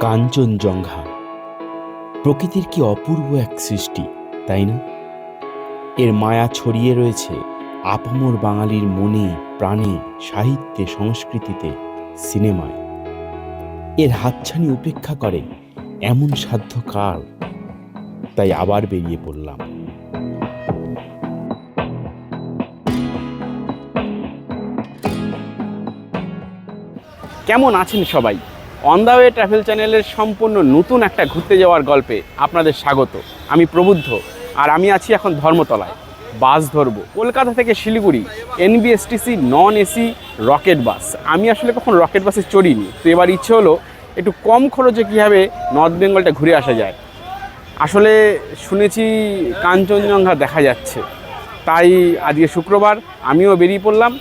কাঞ্চনজঙ্ঘা। প্রকৃতির কি অপূর্ব এক সৃষ্টি, তাই না? এর মায়া ছড়িয়ে রয়েছে আপামর বাঙালির মনে, প্রাণে, সাহিত্যে, সংস্কৃতিতে, সিনেমায়। এর হাতছানি উপেক্ষা করে এমন সাধ্য কার? তাই আবার বেরিয়ে পড়লাম। কেমন আছেন সবাই? অন দ্য ওয়ে ট্রাভেল চ্যানেলের সম্পূর্ণ নতুন একটা ঘুরতে যাওয়ার গল্পে আপনাদের স্বাগত। আমি প্রবুদ্ধ আর আমি আছি এখন ধর্মতলায়। বাস ধরবো। কলকাতা থেকে Siliguri NBSTC non AC rocket bus. আমি আসলে কখন রকেট বাসে চড়িনি। তো এবার ইচ্ছে হলো একটু কম খরচে কীভাবে নর্থ বেঙ্গলটা ঘুরে আসা যায়। আসলে শুনেছি কাঞ্চনজঙ্ঘা দেখা যাচ্ছে। তাই আজকে শুক্রবার আমিও বেরিয়ে পড়লাম।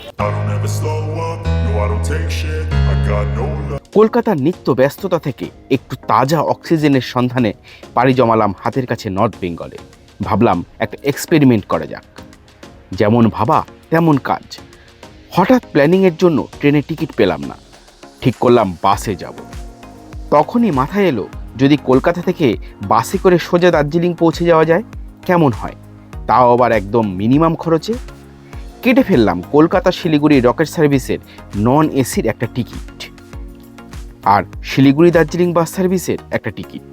কলকাতার নিত্য ব্যস্ততা থেকে একটু তাজা অক্সিজেনের সন্ধানে পাড়ি জমালাম হাতের কাছে নর্থ বেঙ্গলে। ভাবলাম একটা এক্সপেরিমেন্ট করা যাক। যেমন ভাবা, তেমন কাজ। হঠাৎ প্ল্যানিংয়ের জন্য ট্রেনে টিকিট পেলাম না। ঠিক করলাম বাসে যাব। তখনই মাথায় এলো, যদি কলকাতা থেকে বাসে করে সোজা দার্জিলিং পৌঁছে যাওয়া যায়, কেমন হয়? তাও আবার একদম মিনিমাম খরচে? কেটে ফেললাম কলকাতা শিলিগুড়ি রকেট সার্ভিসের নন এসির একটা টিকিট। আর শিলিগুড়ি দার্জিলিং বাস সার্ভিসের একটা টিকিট।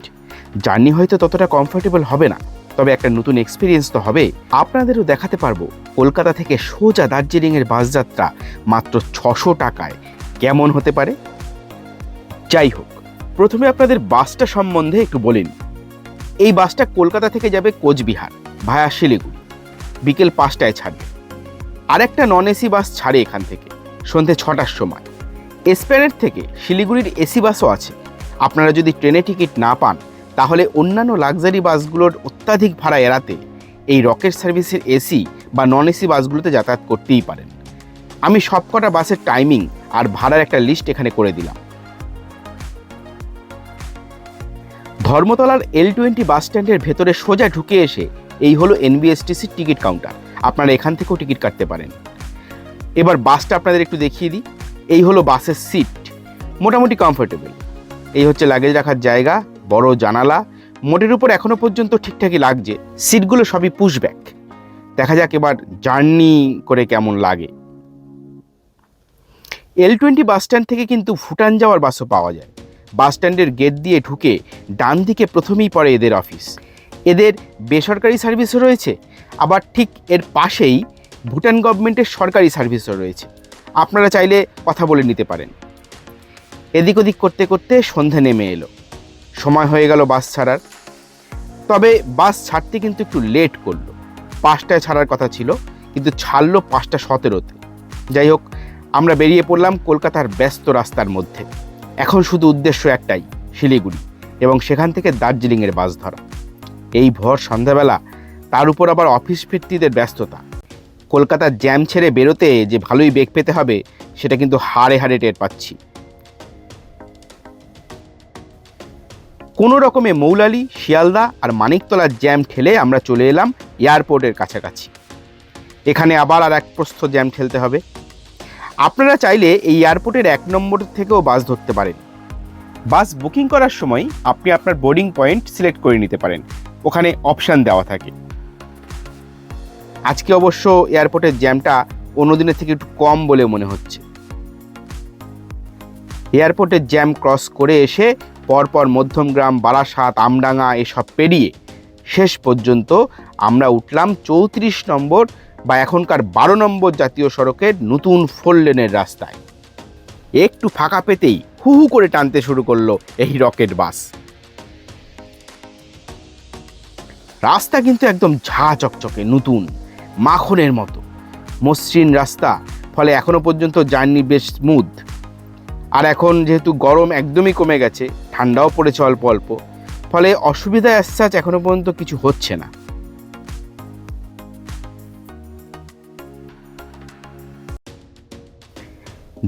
জার্নি হয়তো ততটা কমফোর্টেবল হবে না, তবে একটা নতুন এক্সপিরিয়েন্স তো হবে। আপনাদেরও দেখাতে পারব কলকাতা থেকে সোজা দার্জিলিংয়ের বাস যাত্রা মাত্র ছশো টাকায় কেমন হতে পারে। যাই হোক, প্রথমে আপনাদের বাসটা সম্বন্ধে একটু বলেন। এই বাসটা কলকাতা থেকে যাবে কোচবিহার ভায়া শিলিগুড়ি, বিকেল পাঁচটায় ছাড়বে। আরেকটা নন এসি বাস ছাড়ে এখান থেকে, সন্ধে ছটার সময়। এসপ্যানেট থেকে শিলিগুড়ির এসি বাসও আছে। আপনারা যদি ট্রেনে টিকিট না পান, তাহলে অন্যান্য লাক্সারি বাসগুলোর অত্যাধিক ভাড়া এড়াতে এই রকেট সার্ভিসের এসি বা নন এসি বাসগুলোতে যাতায়াত করতেই পারেন। আমি সবকটা বাসের টাইমিং আর ভাড়ার একটা লিস্ট এখানে করে দিলাম। ধর্মতলার এল টোয়েন্টি বাস স্ট্যান্ডের ভেতরে সোজা ঢুকে এসে এই হলো এনবিএসটিসির টিকিট কাউন্টার। আপনারা এখান থেকেও টিকিট কাটতে পারেন। এবার বাসটা আপনাদের একটু দেখিয়ে দিই। এই হলো বাসের সিট মোটামুটি কমফোর্টেবল এই হচ্ছে লাগেজ রাখার জায়গা, বড় জানালা, মোটের উপর এখনও পর্যন্ত ঠিকঠাকই লাগছে। সিটগুলো সবই পুশব্যাক দেখা যাক এবার জার্নি করে কেমন লাগে। এল টোয়েন্টি বাস স্ট্যান্ড থেকে কিন্তু ভুটান যাওয়ার বাসও পাওয়া যায়। বাস স্ট্যান্ডের গেট দিয়ে ঢুকে ডান দিকে প্রথমেই পড়ে এদের অফিস এদের বেসরকারি সার্ভিসও রয়েছে, আবার ঠিক এর পাশেই ভুটান গভর্নমেন্টের সরকারি সার্ভিসও রয়েছে। আপনারা চাইলে কথা বলে নিতে পারেন। এদিক ওদিক করতে করতে সন্ধে নেমে এলো। সময় হয়ে গেল বাস ছাড়ার। তবে বাস ছাড়তে কিন্তু একটু লেট করল। পাঁচটায় ছাড়ার কথা ছিল, কিন্তু ছাড়লো পাঁচটা সতেরোতে। যাই হোক, আমরা বেরিয়ে পড়লাম কলকাতার ব্যস্ত রাস্তার মধ্যে। এখন শুধু উদ্দেশ্য একটাই, শিলিগুড়ি এবং সেখান থেকে দার্জিলিংয়ের বাস ধরা। এই ভর সন্ধ্যাবেলা, তার উপর আবার অফিস ভিত্তিদের ব্যস্ততা। কলকাতার জ্যাম ছেড়ে বেরোতে যে ভালোই বেগ পেতে হবে, সেটা কিন্তু হাড়ে হাড়ে টের পাচ্ছি। কোনো রকমে মৌলালি, শিয়ালদা আর মানিকতলার জ্যাম ঠেলে আমরা চলে এলাম এয়ারপোর্টের কাছাকাছি। এখানে আবার আর এক প্রস্থ জ্যাম ঠেলতে হবে। আপনারা চাইলে এই এয়ারপোর্টের এক নম্বর থেকেও বাস ধরতে পারেন। বাস বুকিং করার সময় আপনি আপনার বোর্ডিং পয়েন্ট সিলেক্ট করে নিতে পারেন। ওখানে অপশান দেওয়া থাকে। আজকে অবশ্য এয়ারপোর্টের জ্যামটা অন্য দিনের থেকে একটু কম বলে মনে হচ্ছে। এয়ারপোর্টের জ্যাম ক্রস করে এসে পরপর মধ্যমগ্রাম, বারাসাত, আমডাঙ্গা এসব পেরিয়ে শেষ পর্যন্ত আমরা উঠলাম চৌত্রিশ নম্বর বা এখনকার বারো নম্বর জাতীয় সড়কের নতুন ফোর লেনের রাস্তায়। একটু ফাঁকা পেতেই হু হু করে টানতে শুরু করল এই রকেট বাস। রাস্তা কিন্তু একদম ঝা চকচকে, নতুন। মাখনের মতো। মসৃণ রাস্তা, ফলে এখনও পর্যন্ত জার্নি বেশ স্মুথ। আর এখন যেহেতু গরম একদমই কমে গেছে, ঠান্ডাও পড়েছে অল্প অল্প, ফলে অসুবিধা অ্যাসাচ এখনও পর্যন্ত কিছু হচ্ছে না।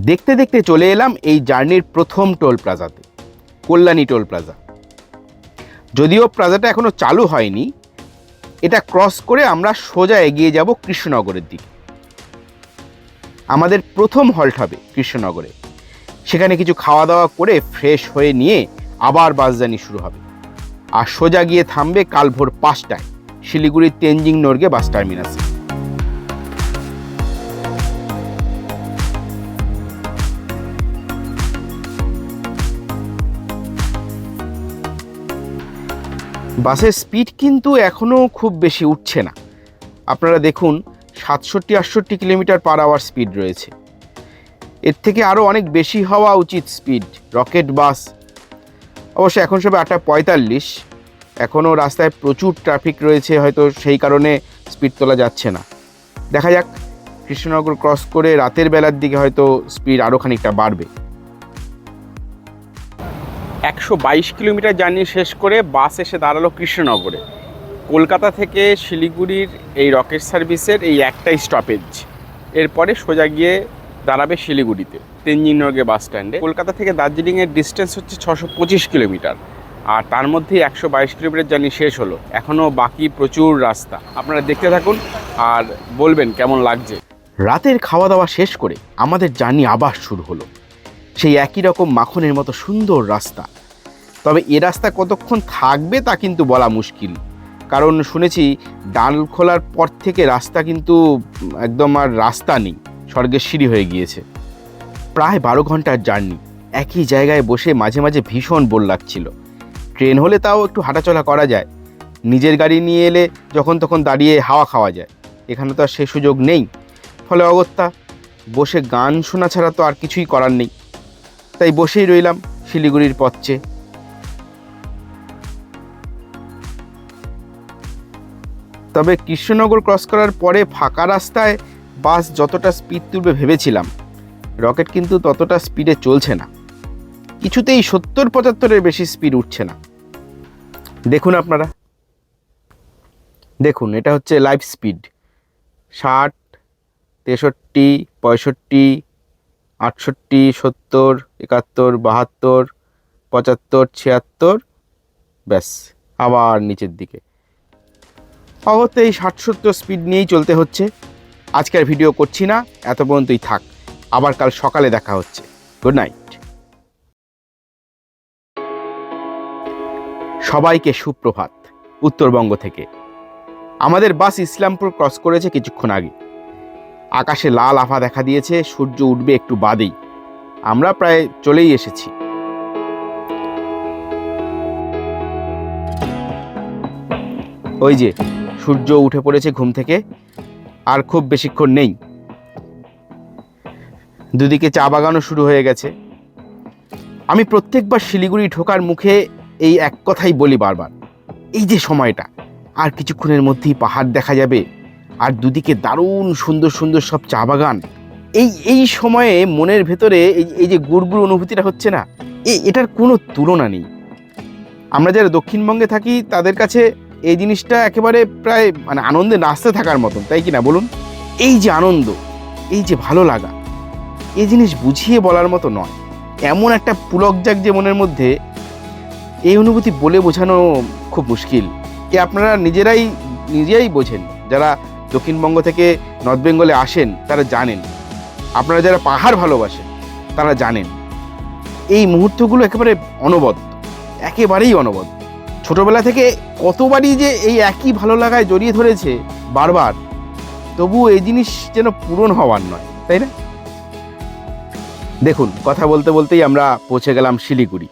দেখতে দেখতে চলে এলাম এই জার্নির প্রথম টোল প্লাজাতে, কল্যাণী টোল প্লাজা। যদিও প্লাজাটা এখনও চালু হয়নি এটা ক্রস করে আমরা সোজা এগিয়ে যাব কৃষ্ণনগরের দিকে। আমাদের প্রথম হল্ট হবে কৃষ্ণনগরে। সেখানে কিছু খাওয়া দাওয়া করে ফ্রেশ হয়ে নিয়ে আবার বাস জার্নি শুরু হবে। আর সোজা গিয়ে থামবে কাল ভোর পাঁচটায় শিলিগুড়ির তেঞ্জিং নর্গে বাস টার্মিনাসে বাসের স্পিড কিন্তু এখনও খুব বেশি উঠছে না। আপনারা দেখুন, সাতষট্টি, আটষট্টি কিলোমিটার পার আওয়ার স্পিড রয়েছে। এর থেকে আরও অনেক বেশি হওয়া উচিত স্পিড রকেট বাস অবশ্য এখন সবে আটটা পঁয়তাল্লিশ। এখনও রাস্তায় প্রচুর ট্রাফিক রয়েছে, হয়তো সেই কারণে স্পিড তোলা যাচ্ছে না। দেখা যাক, কৃষ্ণনগর ক্রস করে রাতের বেলার দিকে হয়তো স্পিড আরও খানিকটা বাড়বে। একশো বাইশ কিলোমিটার জার্নি শেষ করে বাস এসে দাঁড়াল কৃষ্ণনগরে। কলকাতা থেকে শিলিগুড়ির এই রকেট সার্ভিসের এই একটাই স্টপেজ। এরপরে সোজা গিয়ে দাঁড়াবে শিলিগুড়িতে তেনজিং নর্গে বাস স্ট্যান্ডে। কলকাতা থেকে দার্জিলিংয়ের ডিস্টেন্স হচ্ছে ছশো পঁচিশ কিলোমিটার। আর তার মধ্যেই একশো বাইশ কিলোমিটার জার্নি শেষ হলো। এখনও বাকি প্রচুর রাস্তা। আপনারা দেখতে থাকুন আর বলবেন কেমন লাগছে। রাতের খাওয়া দাওয়া শেষ করে আমাদের জার্নি আবার শুরু হলো। সেই একই রকম মাখনের মতো সুন্দর রাস্তা। তবে এ রাস্তা কতক্ষণ থাকবে তা কিন্তু বলা মুশকিল। কারণ শুনেছি, ডাল খোলার পর থেকে রাস্তা কিন্তু একদম আর রাস্তা নেই, স্বর্গের সিঁড়ি হয়ে গিয়েছে। প্রায় বারো ঘণ্টার জার্নি, একই জায়গায় বসে মাঝে মাঝে ভীষণ বোর লাগছিল। ট্রেন হলে তাও একটু হাঁটাচলা করা যায়। নিজের গাড়ি নিয়ে এলে যখন তখন দাঁড়িয়ে হাওয়া খাওয়া যায়। এখানে তো আর সে সুযোগ নেই। ফলে অগত্যা, বসে গান শোনা ছাড়া তো আর কিছুই করার নেই। তাই বসেই রইলাম শিলিগুড়ির পথে। তবে কৃষ্ণনগর ক্রস করার পরে ফাঁকা রাস্তায় বাস যতটা স্পিড তুলবে ভেবেছিলাম। রকেট কিন্তু ততটা স্পিডে চলছে না। কিছুতেই সত্তর পঁচাত্তরের বেশি স্পিড উঠছে না। দেখুন আপনারা। দেখুন, এটা হচ্ছে লাইভ স্পিড ষাট, তেষট্টি, পঁয়ষট্টি আটষট্টি, সত্তর, একাত্তর, বাহাত্তর, পঁচাত্তর, ছিয়াত্তর, ব্যাস, আবার নিচের দিকে। অগত্যা এই ষাট সত্তর স্পিড নিয়েই চলতে হচ্ছে। আজকের ভিডিও করছি না, এত পর্যন্তই থাক। আবার কাল সকালে দেখা হচ্ছে। গুড নাইট সবাইকে সুপ্রভাত, উত্তরবঙ্গ থেকে। আমাদের বাস ইসলামপুর ক্রস করেছে কিছুক্ষণ আগে। আকাশে লাল আভা দেখা দিয়েছে, সূর্য উঠবে একটু বাদেই। আমরা প্রায় চলেই এসেছি। ওই যে, সূর্য উঠে পড়েছে ঘুম থেকে, আর খুব বেশিক্ষণ নেই। দুদিকে চা বাগানও শুরু হয়ে গেছে। আমি প্রত্যেকবার শিলিগুড়ি ঢোকার মুখে এই এক কথাই বলি বারবার। এই যে সময়টা, আর কিছুক্ষণের মধ্যেই পাহাড় দেখা যাবে। আর দুদিকে দারুণ সুন্দর সুন্দর সব চা বাগান। এই এই সময়ে মনের ভেতরে এই এই যে গুড়গুড় অনুভূতিটা হচ্ছে না, এ, এটার কোনো তুলনা নেই। আমরা যারা দক্ষিণবঙ্গে থাকি, তাদের কাছে এই জিনিসটা একেবারে প্রায় মানে আনন্দে নাচতে থাকার মতন, তাই কি না বলুন? এই যে আনন্দ, এই যে ভালো লাগা এই জিনিস বুঝিয়ে বলার মতো নয়। এমন একটা পুলক জাগ যে মনের মধ্যে, এই অনুভূতি বলে বোঝানো খুব মুশকিল। এ আপনারা নিজেরাই নিজেরাই বোঝেন, যারা দক্ষিণবঙ্গ থেকে নর্থ বেঙ্গলে আসেন, তারা জানেন। আপনারা যারা পাহাড় ভালোবাসেন, তারা জানেন। এই মুহূর্তগুলো একেবারে অনবদ্য, একেবারেই অনবদ্য। ছোটবেলা থেকে কতবারই যে এই একই ভালো লাগায় জড়িয়ে ধরেছে, বারবার। তবু এই জিনিস যেন পূরণ হওয়ার নয়, তাই না? দেখুন, কথা বলতে বলতেই আমরা পৌঁছে গেলাম শিলিগুড়ি।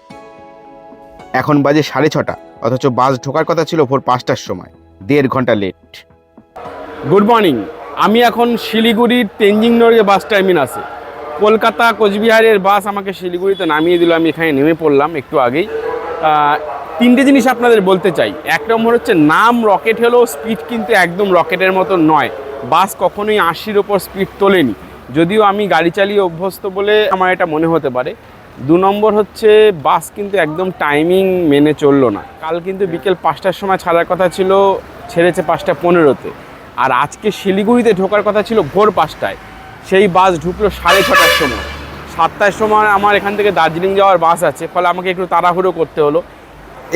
এখন বাজে সাড়ে ছটা, অথচ বাস ঢোকার কথা ছিল ভোর পাঁচটার সময়, দেড় ঘণ্টা লেট গুড মর্নিং। আমি এখন শিলিগুড়ির তেনজিং নর্গে বাস টার্মিনাসে কলকাতা কোচবিহারের বাস আমাকে শিলিগুড়িতে নামিয়ে দিল। আমি এখানে নেমে পড়লাম একটু আগেই। তিনটে জিনিস আপনাদের বলতে চাই। এক নম্বর হচ্ছে, নাম রকেট হলেও স্পিড কিন্তু একদম রকেটের মতো নয়। বাস কখনোই আশির ওপর স্পিড তোলেনি। যদিও আমি গাড়ি চালিয়ে অভ্যস্ত বলে আমার এটা মনে হতে পারে। দু নম্বর হচ্ছে বাস কিন্তু একদম টাইমিং মেনে চলল না। কাল কিন্তু বিকেল পাঁচটার সময় ছাড়ার কথা ছিল, ছেড়েছে পাঁচটা পনেরোতে। আর আজকে শিলিগুড়িতে ঢোকার কথা ছিল ভোর পাঁচটায়। সেই বাস ঢুকলো সাড়ে ছটার সময়। সাতটার সময় আমার এখান থেকে দার্জিলিং যাওয়ার বাস আছে ফলে আমাকে একটু তাড়াহুড়ো করতে হলো।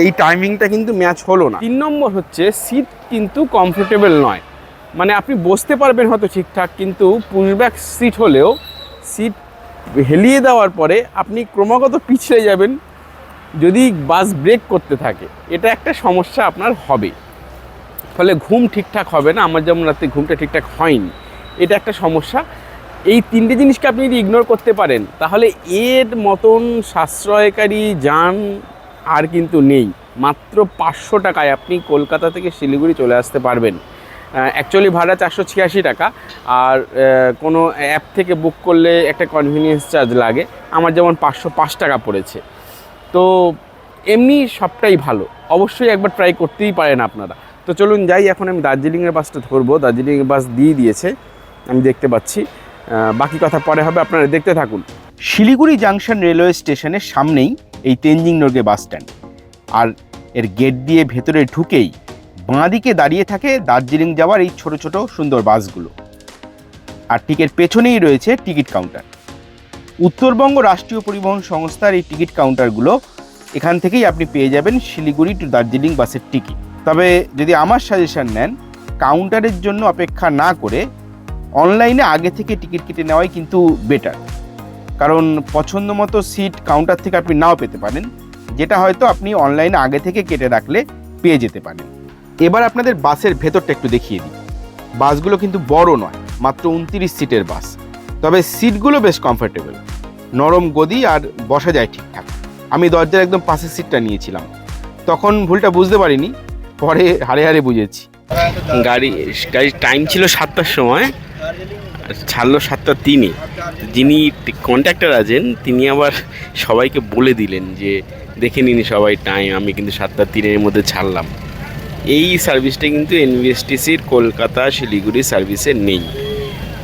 এই টাইমিংটা কিন্তু ম্যাচ হলো না। তিন নম্বর হচ্ছে সিট কিন্তু কমফোর্টেবল নয়। মানে আপনি বসতে পারবেন হয়তো ঠিকঠাক কিন্তু পুশব্যাক সিট হলেও সিট হেলিয়ে দেওয়ার পরে আপনি ক্রমাগত পিছলে যাবেন যদি বাস ব্রেক করতে থাকে। এটা একটা সমস্যা আপনার হবে। ফলে ঘুম ঠিকঠাক হবে না, আমার যেমন রাতে ঘুমটা ঠিকঠাক হয়নি। এটা একটা সমস্যা। এই তিনটে জিনিসকে আপনি যদি ইগনোর করতে পারেন, তাহলে এর মতন সাশ্রয়কারী যান আর কিন্তু নেই। মাত্র পাঁচশো টাকায় আপনি কলকাতা থেকে শিলিগুড়ি চলে আসতে পারবেন। অ্যাকচুয়ালি ভাড়া চারশো ছিয়াশি টাকা। আর কোনো অ্যাপ থেকে বুক করলে একটা কনভিনিয়েন্স চার্জ লাগে। আমার যেমন পাঁচশো পাঁচ টাকা পড়েছে। তো এমনি সবটাই ভালো। অবশ্যই একবার ট্রাই করতেই পারেন আপনারা। তো চলুন যাই, এখন আমি দার্জিলিংয়ের বাসটা ধরবো। দার্জিলিংয়ের বাস দিয়ে দিয়েছে, আমি দেখতে পাচ্ছি। বাকি কথা পরে হবে, আপনারা দেখতে থাকুন। শিলিগুড়ি জাংশন রেলওয়ে স্টেশনের সামনেই এই তেনজিং নর্গে বাস স্ট্যান্ড। আর এর গেট দিয়ে ভেতরে ঢুকেই বাঁদিকে দাঁড়িয়ে থাকে দার্জিলিং যাওয়ার এই ছোট ছোট সুন্দর বাসগুলো। আর ঠিক এর পেছনেই রয়েছে টিকিট কাউন্টার। উত্তরবঙ্গ রাষ্ট্রীয় পরিবহন সংস্থার এই টিকিট কাউন্টারগুলো এখান থেকেই আপনি পেয়ে যাবেন শিলিগুড়ি টু দার্জিলিং বাসের টিকিট তবে যদি আমার সাজেশন নেন কাউন্টারের জন্য অপেক্ষা না করে অনলাইনে আগে থেকে টিকিট কেটে নেওয়াই কিন্তু বেটার কারণ পছন্দ মতো সিট কাউন্টার থেকে আপনি নাও পেতে পারেন, যেটা হয়তো আপনি অনলাইনে আগে থেকে কেটে রাখলে পেয়ে যেতে পারেন। এবার আপনাদের বাসের ভেতরটা একটু দেখিয়ে দিই। বাসগুলো কিন্তু বড় নয়, মাত্র উনত্রিশ সিটের বাস। তবে সিটগুলো বেশ কমফোর্টেবল নরম গদি আর বসা যায় ঠিকঠাক। আমি দরজার একদম পাশের সিটটা নিয়েছিলাম। তখন ভুলটা বুঝতে পারিনি, পরে হারে হারে বুঝেছি। গাড়ি, গাড়ির টাইম ছিল সাতটার সময়, ছাড়লো সাতটা তিনে। যিনি কন্ট্রাক্টর আছেন, তিনি আবার সবাইকে বলে দিলেন যে, দেখে নিন সবাই টাইম আমি কিন্তু সাতটা তিনের মধ্যে ছাড়লাম। এই সার্ভিসটা কিন্তু এনভিএসটিসির কলকাতা শিলিগুড়ি সার্ভিসে নেই।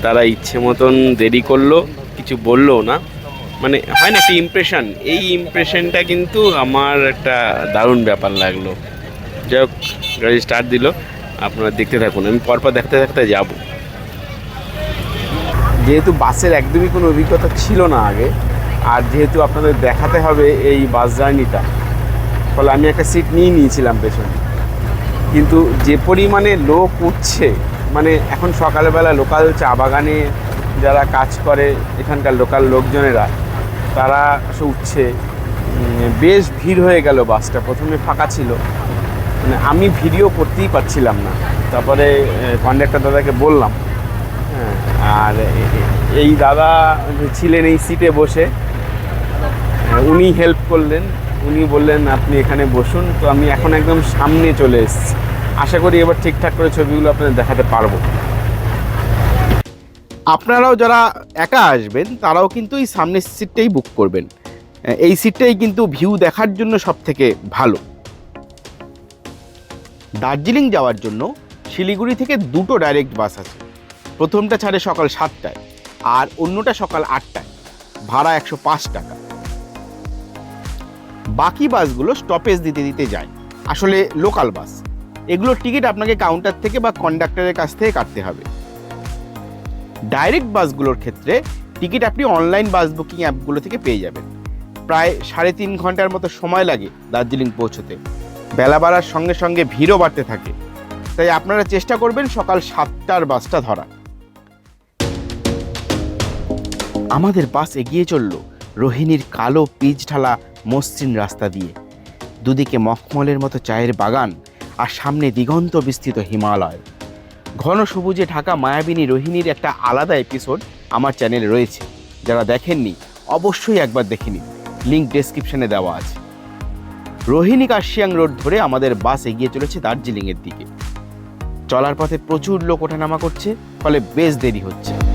তারা ইচ্ছে মতন দেরি করল, কিছু বলল না। মানে হয় না, একটা ইমপ্রেশন এই ইমপ্রেশনটা কিন্তু আমার একটা দারুণ ব্যাপার লাগল। যাই হোক, গাড়ি স্টার্ট দিল। আপনারা দেখতে থাকুন। আমি পরপর দেখতে দেখতে যাব। যেহেতু বাসের একদমই কোনো অভিজ্ঞতা ছিল না আগে, আর যেহেতু আপনাদের দেখাতে হবে এই বাস জার্নিটা, ফলে আমি একটা সিট নিয়ে নিয়েছিলাম পেছনে। কিন্তু যে পরিমাণে লোক উঠছে মানে এখন সকালবেলা লোকাল চা বাগানে যারা কাজ করে, এখানকার লোকাল লোকজনেরা তারা এসে উঠছে। বেশ ভিড় হয়ে গেল বাসটা প্রথমে ফাঁকা ছিল। মানে আমি ভিডিও করতেই পারছিলাম না। তারপরে কন্ডাক্টর দাদাকে বললাম। হ্যাঁ, আর এই দাদা ছিলেন এই সিটে বসে। উনি হেল্প করলেন। উনি বললেন আপনি এখানে বসুন। তো আমি এখন একদম সামনে চলে এসেছি। আশা করি এবার ঠিকঠাক করে ছবিগুলো আপনাদের দেখাতে পারব। আপনারাও যারা একা আসবেন, তারাও কিন্তু এই সামনের সিটটাই বুক করবেন। এই সিটটাই কিন্তু ভিউ দেখার জন্য সব থেকে ভালো। দার্জিলিং যাওয়ার জন্য শিলিগুড়ি থেকে দুটো ডাইরেক্ট বাস আছে। প্রথমটা ছাড়ে সকাল সাতটায়, আর অন্যটা সকাল আটটায়। ভাড়া একশো পাঁচ টাকা। বাকি বাসগুলো স্টপেজ দিতে দিতে যায়। আসলে লোকাল বাস এগুলোর টিকিট আপনাকে কাউন্টার থেকে বা কন্ডাক্টরের কাছ থেকে কাটতে হবে। ডাইরেক্ট বাসগুলোর ক্ষেত্রে টিকিট আপনি অনলাইন বাস বুকিং অ্যাপগুলো থেকে পেয়ে যাবেন। প্রায় সাড়ে তিন ঘণ্টার মতো সময় লাগে দার্জিলিং পৌঁছতে। বেলা বাড়ার সঙ্গে সঙ্গে ভিড়ও বাড়তে থাকে। তাই আপনারা চেষ্টা করবেন সকাল সাতটার বাসটা ধরা আমাদের বাস এগিয়ে চলল রোহিণীর কালো পিচ ঢালা মসৃণ রাস্তা দিয়ে। দুদিকে মখমলের মতো চায়ের বাগান আর সামনে দিগন্ত বিস্তৃত হিমালয়। ঘন সবুজে ঢাকা মায়াবিনী রোহিণীর একটা আলাদা এপিসোড আমার চ্যানেলে রয়েছে। যারা দেখেননি, অবশ্যই একবার দেখে নিন। লিঙ্ক ডেসক্রিপশনে দেওয়া আছে। রোহিণী কাশিয়াং রোড ধরে আমাদের বাস এগিয়ে চলেছে দার্জিলিংয়ের দিকে। চলার পথে প্রচুর লোক ওঠানামা করছে, ফলে বেশ দেরি হচ্ছে।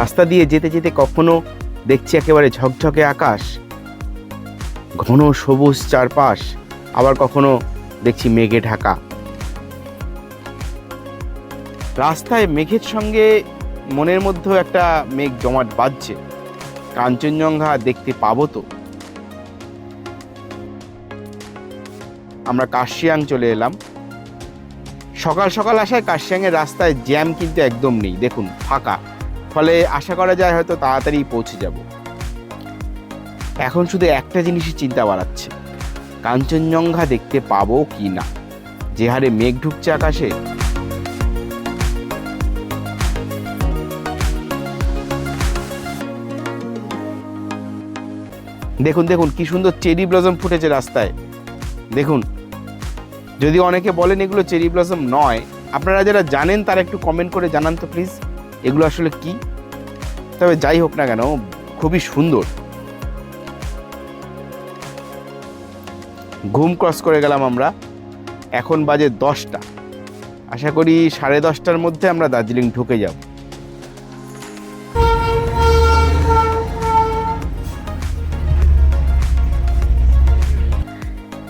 রাস্তা দিয়ে যেতে যেতে কখনো দেখছি একেবারে ঝকঝকে আকাশ, ঘন সবুজ চারপাশ, আবার কখনো দেখছি মেঘে ঢাকা। রাস্তায় মেঘের সঙ্গে মনের মধ্যেও একটা মেঘ জমাট বাজছে কাঞ্চনজঙ্ঘা দেখতে পাবো তো। আমরা কাশিয়াং চলে এলাম। সকাল সকাল আসায় কাশিয়াংয়ের রাস্তায় জ্যাম কিন্তু একদম নেই, দেখুন, ফাঁকা। ফলে আশা করা যায় হয়তো তাড়াতাড়ি পৌঁছে যাব। এখন শুধু একটা জিনিসই চিন্তা বাড়াচ্ছে। কাঞ্চনজঙ্ঘা দেখতে পাবো কি না? যে হারে মেঘ ঢুকছে আকাশে। দেখুন দেখুন, কি সুন্দর চেরি ব্লসম ফুটেছে রাস্তায়। দেখুন, যদি অনেকে বলেন এগুলো চেরি ব্লসম নয়, আপনারা যারা জানেন তারা একটু কমেন্ট করে জানান তো প্লিজ এগুলো আসলে কি? তবে যাই হোক না কেন, খুবই সুন্দর। ঘুম ক্রস করে গেলাম আমরা। এখন বাজে দশটা। আশা করি সাড়ে দশটার মধ্যে আমরা দার্জিলিং ঢুকে যাব।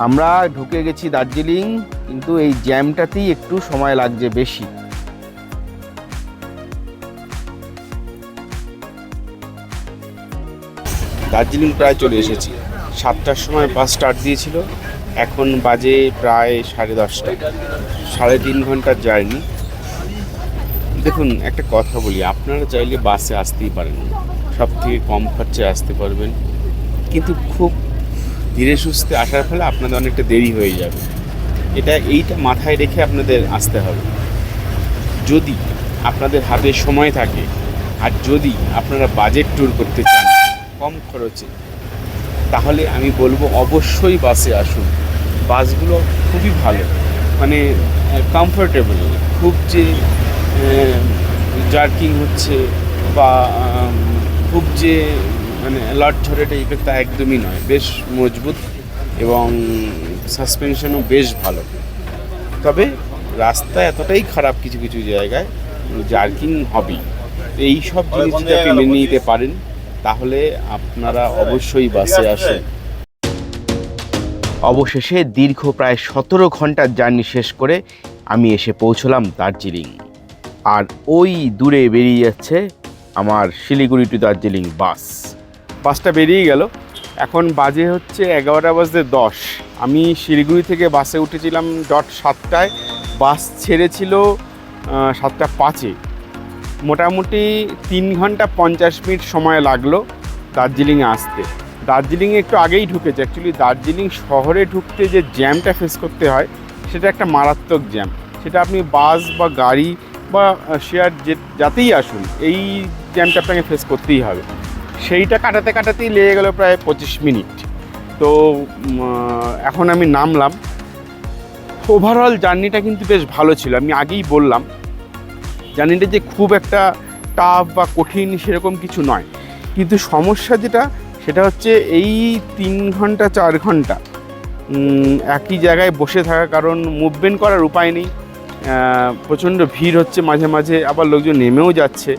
আমরা ঢুকে গেছি দার্জিলিং, কিন্তু এই জ্যামটাতেই একটু সময় লাগছে বেশি। দার্জিলিং প্রায় চলে এসেছি। সাতটার সময় বাস স্টার্ট দিয়েছিল। এখন বাজে প্রায় সাড়ে দশটা। সাড়ে তিন ঘণ্টার জার্নি দেখুন, একটা কথা বলি, আপনারা চাইলে বাসে আসতেই পারেন। সব থেকে কম খরচে আসতে পারবেন। কিন্তু খুব ধীরে সুস্থে আসার ফলে আপনাদের অনেকটা দেরি হয়ে যাবে। এটা, এইটা মাথায় রেখে আপনাদের আসতে হবে। যদি আপনাদের হাতে সময় থাকে, আর যদি আপনারা বাজেট ট্যুর করতে চান কম খরচে তাহলে আমি বলব অবশ্যই বাসে আসুন। বাসগুলো খুবই ভালো মানে কমফোর্টেবল খুব যে জার্কিং হচ্ছে বা খুব যে মানে লট ঝরে টাইপের তা একদমই নয় বেশ মজবুত এবং সাসপেনশনও বেশ ভালো। তবে রাস্তা এতটাই খারাপ কিছু কিছু জায়গায় জার্কিং হবেই। এই সব জিনিস যদি আপনি মেনে নিতে পারেন। তাহলে আপনারা অবশ্যই বাসে আসুন। অবশেষে দীর্ঘ প্রায় সতেরো ঘণ্টার জার্নি শেষ করে আমি এসে পৌঁছলাম দার্জিলিং। আর ওই দূরে বেরিয়ে যাচ্ছে আমার শিলিগুড়ি টু দার্জিলিং বাস। বাসটা বেরিয়ে গেল। এখন বাজে হচ্ছে এগারোটা বাজতে দশ। আমি শিলিগুড়ি থেকে বাসে উঠেছিলাম ডট সাতটায়। বাস ছেড়েছিল সাতটা পাঁচে। মোটামুটি তিন ঘণ্টা পঞ্চাশ মিনিট সময় লাগল দার্জিলিংয়ে আসতে। দার্জিলিংয়ে একটু আগেই ঢুকেছে। অ্যাকচুয়ালি দার্জিলিং শহরে ঢুকতে যে জ্যামটা ফেস করতে হয়, সেটা একটা মারাত্মক জ্যাম। সেটা আপনি বাস বা গাড়ি বা শেয়ার যে, যাতেই আসুন, এই জ্যামটা আপনাকে ফেস করতেই হবে। সেইটা কাটাতে কাটাতেই লেগে গেল প্রায় পঁচিশ মিনিট। তো এখন আমি নামলাম। ওভারঅল জার্নিটা কিন্তু বেশ ভালো ছিল। আমি আগেই বললাম জার্নিটা যে খুব একটা টাফ বা কঠিন সেরকম কিছু নয়। কিন্তু সমস্যা যেটা, সেটা হচ্ছে এই তিন ঘণ্টা, চার ঘণ্টা একই জায়গায় বসে থাকা কারণ মুভমেন্ট করার উপায় নেই। প্রচণ্ড ভিড় হচ্ছে মাঝে মাঝে, আবার লোকজন নেমেও যাচ্ছে।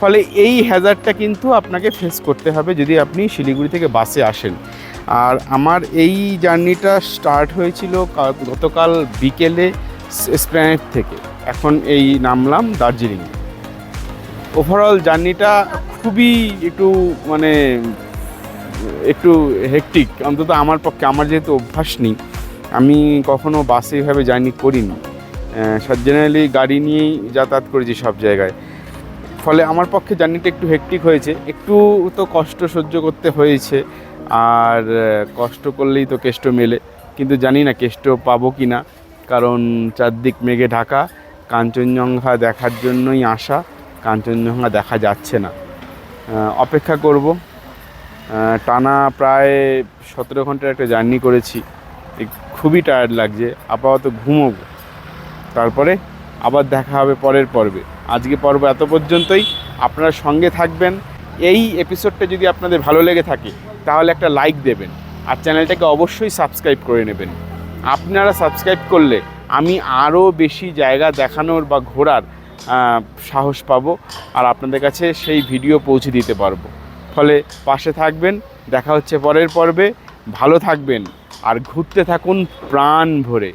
ফলে এই হ্যাজারটা কিন্তু আপনাকে ফেস করতে হবে যদি আপনি শিলিগুড়ি থেকে বাসে আসেন। আর আমার এই জার্নিটা স্টার্ট হয়েছিল গতকাল বিকেলে স্প্ল্যানেট থেকে। এখন এই নামলাম দার্জিলিং। ওভারঅল জার্নিটা খুবই একটু মানে একটু হেকটিক অন্তত আমার পক্ষে, আমার যেহেতু অভ্যাস নেই, আমি কখনো বাসে এভাবে জার্নি করিনি। জেনারেলি গাড়ি নিয়েই যাতায়াত করেছি সব জায়গায়। ফলে আমার পক্ষে জার্নিটা একটু হেকটিক হয়েছে। একটু তো কষ্ট সহ্য করতে হয়েছে, আর কষ্ট করলেই তো কেষ্ট মেলে। কিন্তু জানি না কেষ্ট পাবো কি না কারণ চারদিক মেঘে ঢাকা। কাঞ্চনজঙ্ঘা দেখার জন্যই আসা, কাঞ্চনজঙ্ঘা দেখা যাচ্ছে না। অপেক্ষা করব। টানা প্রায় সতেরো ঘণ্টার একটা জার্নি করেছি। খুবই টায়ার্ড লাগছে। আপাতত ঘুমোবো। তারপরে আবার দেখা হবে পরের পর্বে। আজকে পর্ব এত পর্যন্তই। আপনারা সঙ্গে থাকবেন। এই এপিসোডটা যদি আপনাদের ভালো লেগে থাকে, তাহলে একটা লাইক দেবেন। আর চ্যানেলটাকে অবশ্যই সাবস্ক্রাইব করে নেবেন। আপনারা সাবস্ক্রাইব করলে আমি আরও বেশি জায়গা দেখানোর বা ঘোরার সাহস পাব আর আপনাদের কাছে সেই ভিডিও পৌঁছে দিতে পারব। ফলে পাশে থাকবেন, দেখা হচ্ছে পরের পর্বে। ভালো থাকবেন আর ঘুরতে থাকুন প্রাণ ভরে।